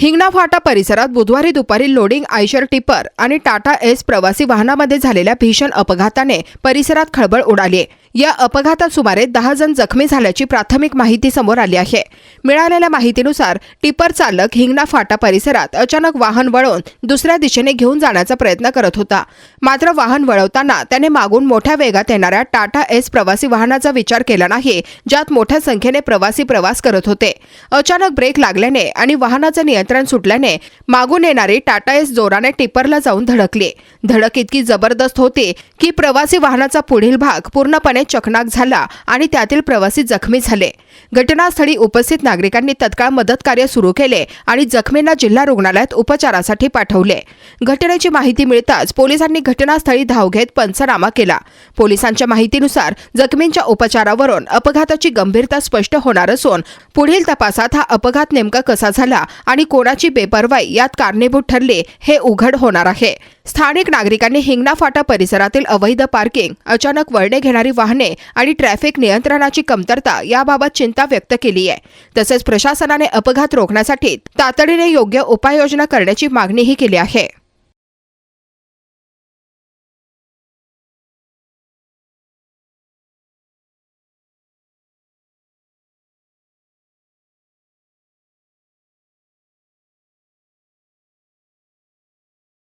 हिंगणा फाटा परिसरात बुधवारी दुपारी लोडिंग आयशर टिपर आणि टाटा एस प्रवासी वाहनामध्ये झालेल्या भीषण अपघाताने परिसरात खळबळ उडाली आहे. या अपघातात सुमारे दहा जण जखमी झाल्याची प्राथमिक माहिती समोर आली आहे. मिळालेल्या माहितीनुसार टिपर चालक हिंगणा फाटा परिसरात अचानक वाहन वळवून दुसऱ्या दिशेने घेऊन जाण्याचा प्रयत्न करत होता. मात्र वाहन वळवताना त्याने मागून मोठ्या वेगात येणाऱ्या टाटा एस प्रवासी वाहनाचा विचार केला नाही ज्यात मोठ्या संख्येने प्रवासी प्रवास करत होते. अचानक ब्रेक लागल्याने आणि वाहनाचं नियंत्रण सुटल्याने मागून येणारी टाटा एस जोराने टिपरला जाऊन धडकली. धडक इतकी जबरदस्त होती की प्रवासी वाहनाचा पुढील भाग पूर्णपणे चकनाक झाला आणि त्यातील प्रवासी जखमी झाले. घटनास्थळी उपस्थित नागरिकांनी तत्काळ मदत कार्य सुरू केले आणि जखमींना जिल्हा रुग्णालयात उपचारासाठी पाठवले. घटनेची माहिती मिळताच पोलिसांनी घटनास्थळी धाव घेत पंचनामा केला. पोलिसांच्या माहितीनुसार जखमींच्या उपचारावरून अपघाताची गंभीरता स्पष्ट होणार असून पुढील तपासात हा अपघात नेमका कसा झाला आणि कोणाची बेपरवाई यात कारणीभूत ठरली हे उघड होणार आहे. स्थानिक नागरिकांनी हिंगणा फाटा परिसरातील अवैध पार्किंग अचानक वळणे घेणारी वाहने आणि ट्रॅफिक नियंत्रणाची कमतरता याबाबत चिंता व्यक्त केली आहे. तसेच प्रशासनाने अपघात रोखण्यासाठी तातडीने योग्य उपाययोजना करण्याची मागणीही केली आहे.